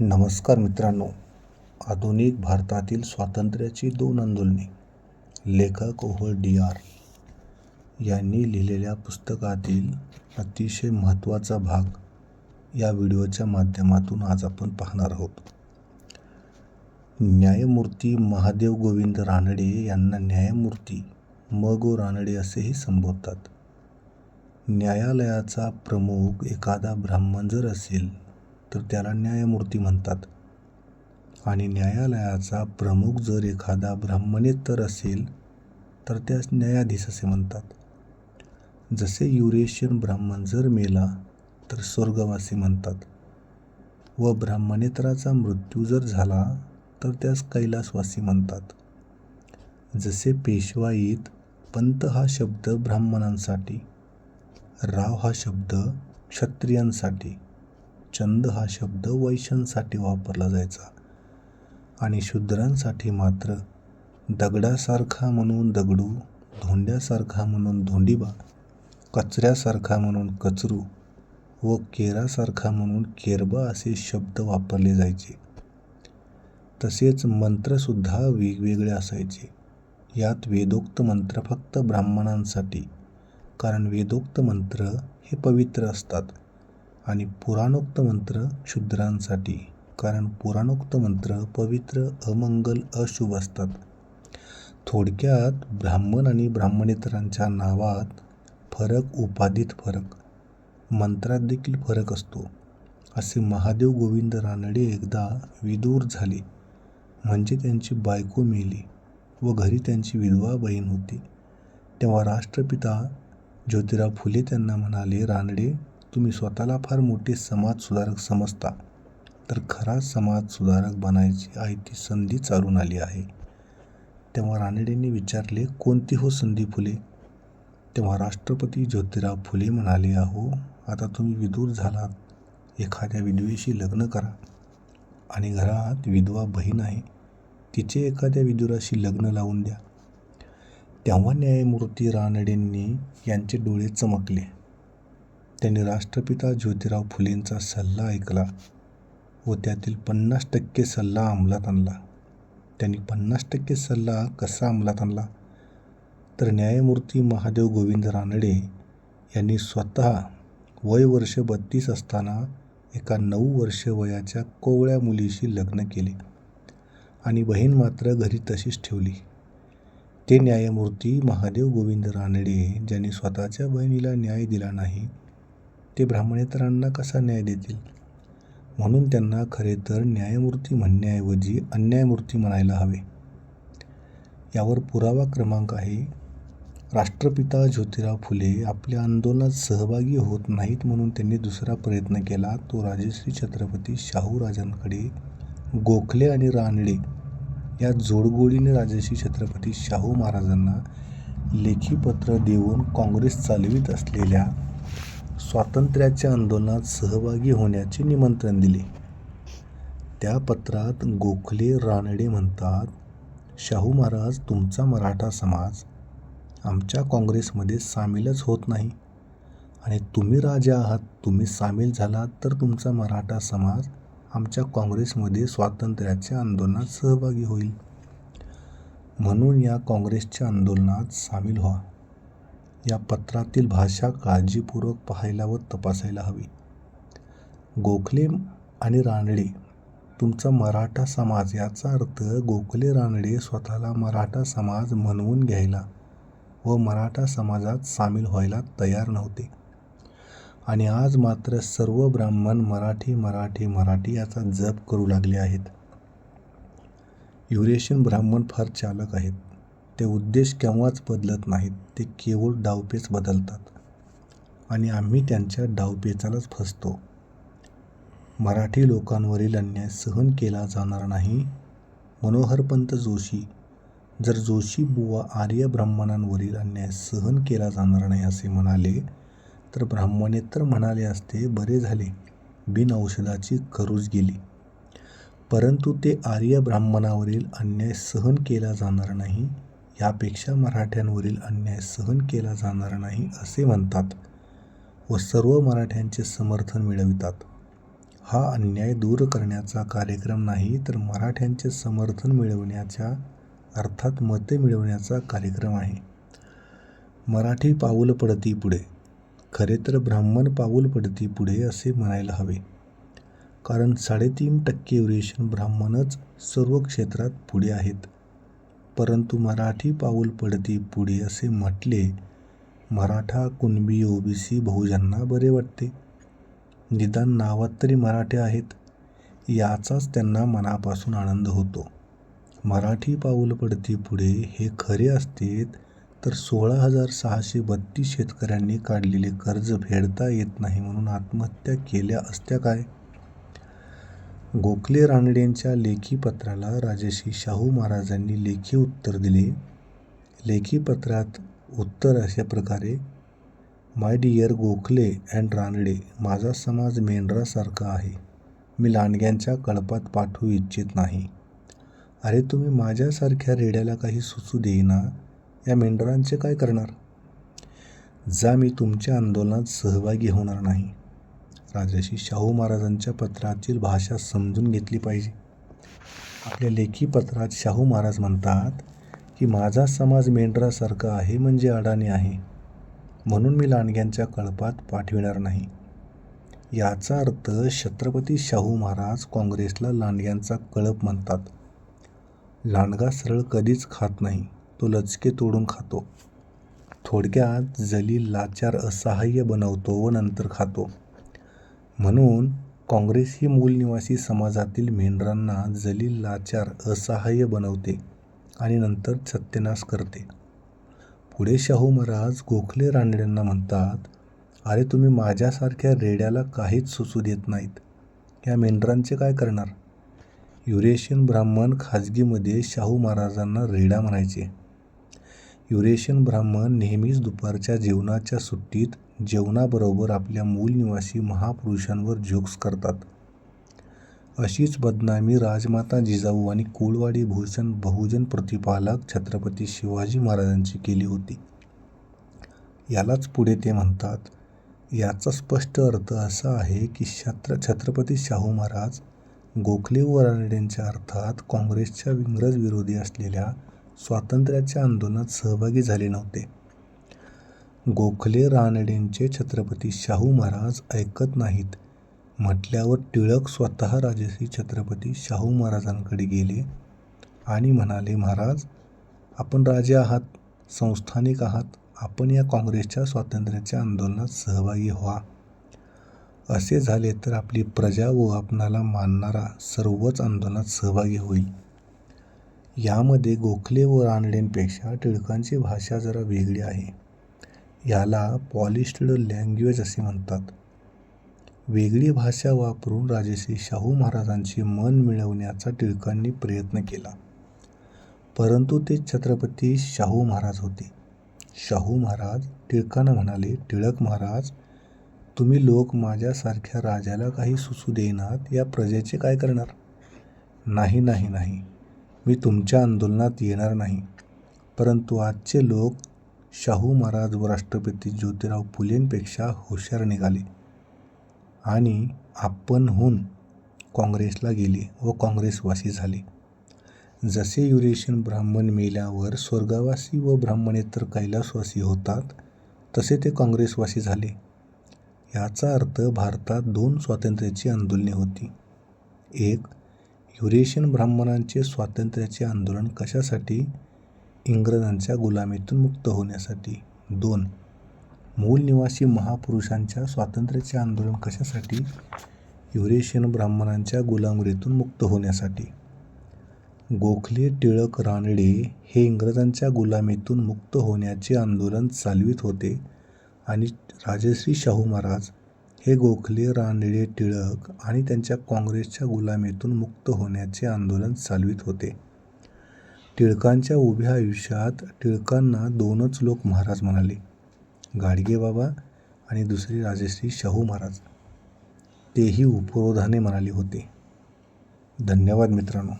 नमस्कार मित्रांनो. आधुनिक भारतातील स्वातंत्र्याची दोन आंदोलने. लेखक ओव्हर डी आर. यांनी लिहिलेल्या पुस्तकातील अतिशय महत्त्वाचा भाग या व्हिडिओच्या माध्यमातून आज आपण पाहणार आहोत. न्यायमूर्ती महादेव गोविंद रानडे यांना न्यायमूर्ती म. गो. रानडे असेही संबोधतात. न्यायालयाचा प्रमुख एखादा ब्राह्मण जर असेल तर त्याला न्यायमूर्ती म्हणतात. आणि न्यायालयाचा प्रमुख जर एखादा ब्राह्मणेतर असेल तर त्यास न्यायाधीश असे म्हणतात. जसे युरेशियन ब्राह्मण जर मेला तर स्वर्गवासी म्हणतात. व ब्राह्मणेतराचा मृत्यू जर झाला तर त्यास कैलासवासी म्हणतात. जसे पेशवाईत पंत हा शब्द ब्राह्मणांसाठी राव हा शब्द क्षत्रियांसाठी छंद हा शब्द वैश्यांसाठी वापरला जायचा. आणि शूद्रांसाठी मात्र दगडासारखा म्हणून दगडू धोंड्यासारखा म्हणून धोंडीबा कचऱ्यासारखा म्हणून कचरू व केरासारखा म्हणून केरबा असे शब्द वापरले जायचे. तसेच मंत्रसुद्धा वेगवेगळे असायचे. यात वेदोक्त मंत्र फक्त ब्राह्मणांसाठी कारण वेदोक्त मंत्र हे पवित्र असतात. आणि पुराणोक्त मंत्र शूद्रांसाठी कारण पुराणोक्त मंत्र पवित्र अमंगल अशुभ असतात. थोडक्यात ब्राह्मण आणि ब्राह्मणेतरांच्या नावात फरक उपाधीत फरक मंत्रात देखील फरक असतो. असे महादेव गोविंद रानडे एकदा विदूर झाले. म्हणजे त्यांची बायको मेली व घरी त्यांची विधवा बहीण होती. तेव्हा राष्ट्रपिता ज्योतिराव फुले त्यांना म्हणाले रानडे तुम्ही स्वतःला फार मोठे समाजसुधारक समजता तर खरा समाजसुधारक बनायची आहे ती संधी चालून आली आहे. तेव्हा रानडेंनी विचारले कोणती हो संधी फुले? तेव्हा राष्ट्रपती ज्योतिराव फुले म्हणाले अहो आता तुम्ही विदूर झालात. एखाद्या विधवेशी लग्न करा. आणि घरात विधवा बहीण आहे. तिचे एखाद्या विदुराशी लग्न लावून द्या. तेव्हा न्यायमूर्ती रानडेंनी यांचे डोळे चमकले. त्यांनी राष्ट्रपिता ज्योतिराव फुलेंचा सल्ला ऐकला व त्यातील पन्नास टक्के सल्ला अंमलात आणला. त्यांनी पन्नास टक्के सल्ला कसा अंमलात आणला? तर न्यायमूर्ती महादेव गोविंद रानडे यांनी स्वतः वय वर्ष बत्तीस असताना एका नऊ वर्ष वयाच्या कोवळ्या मुलीशी लग्न केले आणि बहीण मात्र घरी तशीच ठेवली. ते न्यायमूर्ती महादेव गोविंद रानडे ज्यांनी स्वतःच्या बहिणीला न्याय दिला नाही ते ब्राह्मणेतरांना कसा न्याय देतील? म्हणून त्यांना खरे तर न्यायमूर्ती म्हणण्याऐवजी अन्यायमूर्ती म्हणायला हवे. यावर पुरावा क्रमांक आहे. राष्ट्रपिता ज्योतिराव फुले आपल्या आंदोलनात सहभागी होत नाहीत म्हणून त्यांनी दुसरा प्रयत्न केला. तो राजश्री छत्रपती शाहू राजांकडे गोखले आणि रानडे या जोडगोळीने राजश्री छत्रपती शाहू महाराजांना लेखी पत्र देऊन काँग्रेस चालवित असलेल्या स्वातंत्र्याच्या आंदोलनात सहभागी होण्याचे निमंत्रण दिले. त्या पत्रात गोखले रानडे म्हणतात शाहू महाराज तुमचा मराठा समाज आमच्या काँग्रेसमध्ये सामीलच होत नाही. आणि तुम्ही राजा आहात तुम्ही सामील झालात तर तुमचा मराठा समाज आमच्या काँग्रेसमध्ये स्वातंत्र्याच्या आंदोलनात सहभागी होईल. म्हणून या काँग्रेसच्या आंदोलनात सामील व्हा. या पत्रातील भाषा काळजीपूर्वक पाहायला व तपासायला हवी. गोखले आणि रानडे तुमचा मराठा समाज याचा अर्थ गोखले रानडे स्वतःला मराठा समाज म्हणवून घ्यायला व मराठा समाजात सामील व्हायला तयार नव्हते. आणि आज मात्र सर्व ब्राह्मण मराठी मराठी मराठी याचा जप करू लागले आहेत. युरेशियन ब्राह्मण फार चालक आहेत. ते उद्देश केव्हाच बदलत नाहीत ते केवळ डावपेच बदलतात. आणि आम्ही त्यांच्या डावपेचालाच फसतो. मराठी लोकांवरील अन्याय सहन केला जाणार नाही. मनोहरपंत जोशी जर जोशी बुवा आर्य ब्राह्मणांवरील अन्याय सहन केला जाणार नाही असे म्हणाले तर ब्राह्मणेतर म्हणाले असते बरे झाले बिन औषधाची खरूज गेली. परंतु ते आर्य ब्राह्मणावरील अन्याय सहन केला जाणार नाही. यापेक्षा मराठ्यांवरील अन्याय सहन केला जाणार नाही असे म्हणतात व सर्व मराठ्यांचे समर्थन मिळवितात. हा अन्याय दूर करण्याचा कार्यक्रम नाही तर मराठ्यांचे समर्थन मिळवण्याच्या अर्थात मते मिळवण्याचा कार्यक्रम आहे. मराठी पाऊल पडती पुढे. खरे तर ब्राह्मण पाऊल पडती पुढे असे म्हणायला हवे. कारण साडेतीन टक्के युरेशियन ब्राह्मणच सर्व क्षेत्रात पुढे आहेत. परंतु मराठी पाऊल पडती पुढे असे म्हटले मराठा कुणबी ओबीसी बहुजनांना बरे वाटते. निदान नावात तरी मराठे आहेत. याचाच त्यांना मनापासून आनंद होतो. मराठी पाऊल पडती पुढे हे खरे असते तर सोळा हजार सहाशे बत्तीस शेतकऱ्यांनी काढलेले कर्ज फेडता येत नाही म्हणून आत्महत्या केल्या असत्या काय? गोखले रानडेंच्या लेखी पत्राला राजर्षी शाहू महाराजांनी लेखी उत्तर दिले. लेखी पत्रात उत्तर अशा प्रकारे my dear Gokhale and Ranade माझा समाज मेंढरासारखा आहे. मी लांडग्यांच्या कळपात पाठवू इच्छित नाही. अरे तुम्ही माझ्यासारख्या रेड्याला काही सुचू देईना. या मेंढरांचे काय करणार? जा मी तुमच्या आंदोलनात सहभागी होणार नाही. राजाशी शाहू महाराजांच्या पत्रातील भाषा समजून घेतली पाहिजे. आपल्या लेखी पत्रात शाहू महाराज म्हणतात की माझा समाज मेंढरासारखा आहे म्हणजे अडाणी आहे. म्हणून मी लांडग्यांच्या कळपात पाठविणार नाही. याचा अर्थ छत्रपती शाहू महाराज काँग्रेसला लांडग्यांचा कळप म्हणतात. लांडगा सरळ कधीच खात नाही तो लचके तोडून खातो. थोडक्यात जलील लाचार असहाय्य बनवतो व नंतर खातो. म्हणून काँग्रेस ही मूलनिवासी समाजातील मेंढरांना जलील लाचार असहाय्य बनवते आणि नंतर सत्यानाश करते. पुढे शाहू महाराज गोखले रानड्यांना म्हणतात अरे तुम्ही माझ्यासारख्या रेड्याला काहीच सुचू देत नाहीत. या मेंढरांचे काय करणार? युरेशियन ब्राह्मण खाजगीमध्ये शाहू महाराजांना रेडा म्हणायचे. युरेशियन ब्राह्मण नेहमीच दुपारच्या जेवणाच्या सुट्टीत जेवणाबरोबर आपल्या मूल निवासी महापुरुषांवर जोक्स करतात. अशीच बदनामी राजमाता जिजाऊ आणि कुळवाडी भूषण बहुजन प्रतिपालक छत्रपती शिवाजी महाराजांची केली होती. यालाच पुढे ते म्हणतात याचा स्पष्ट अर्थ असा आहे की छत्र छत्रपती शाहू महाराज गोखले व रानडेंच्या अर्थात काँग्रेसच्या इंग्रज विरोधी असलेल्या स्वातंत्र्याच्या आंदोलनात सहभागी झाले नव्हते. गोखले रानडेंचे छत्रपती शाहू महाराज ऐकत नाहीत. म्हटल्यावर टिळक स्वतः राजसी छत्रपती शाहू महाराजांकडे गेले आणि म्हणाले महाराज आपण राजे आहात संस्थानिक आहात. आपण या काँग्रेसच्या स्वातंत्र्याच्या आंदोलनात सहभागी व्हा. असे झाले तर आपली प्रजा व आपणाला मानणारा सर्वच आंदोलनात सहभागी होईल. यामध्ये गोखले व रानडेंपेक्षा टिळकांची भाषा जरा वेगळी आहे. याला पॉलिश्ड लँग्वेज असे म्हणतात. वेगळी भाषा वापरून राजश्री शाहू महाराजांचे मन मिळवण्याचा टिळकांनी प्रयत्न केला. परंतु ते छत्रपती शाहू महाराज होते. शाहू महाराज टिळकांना म्हणाले टिळक महाराज तुम्ही लोक माझ्यासारख्या राजाला काही सुचू देईनात या प्रजेचे काय करणार? नाही नाही नाही. मी तुमच्या आंदोलनात येणार नाही. परंतु आजचे लोक शाहू महाराज व राष्ट्रपती ज्योतिराव फुलेंपेक्षा हुशार निघाले आणि आपणहून काँग्रेसला गेले व काँग्रेसवासी झाले. जसे युरेशियन ब्राह्मण मेल्यावर स्वर्गवासी व ब्राह्मणेतर कैलासवासी होतात तसे ते काँग्रेसवासी झाले. याचा अर्थ भारतात दोन स्वातंत्र्याची आंदोलने होती. एक युरेशियन ब्राह्मणांचे स्वातंत्र्याचे आंदोलन कशासाठी? इंग्रजांच्या गुलामीतून मुक्त होण्यासाठी. दोन मूल निवासी महापुरुषांच्या स्वातंत्र्याचे आंदोलन कशासाठी? युरेशियन ब्राह्मणांच्या गुलामरीतून मुक्त होण्यासाठी. गोखले टिळक रानडे हे इंग्रजांच्या गुलामीतून मुक्त होण्याचे आंदोलन चालवित होते आणि राजश्री शाहू महाराज हे गोखले रानडे टिळक आणि त्यांच्या काँग्रेसच्या गुलामीतून मुक्त होण्याचे आंदोलन चालवित होते. टिळकांच्या उभ्या आयुष्यात टिळकांना दोनच लोक महाराज म्हणाले. गाडगेबाबा आणि दुसरे राजश्री शाहू महाराज. तेही उपरोधाने म्हणाले होते. धन्यवाद मित्रांनो.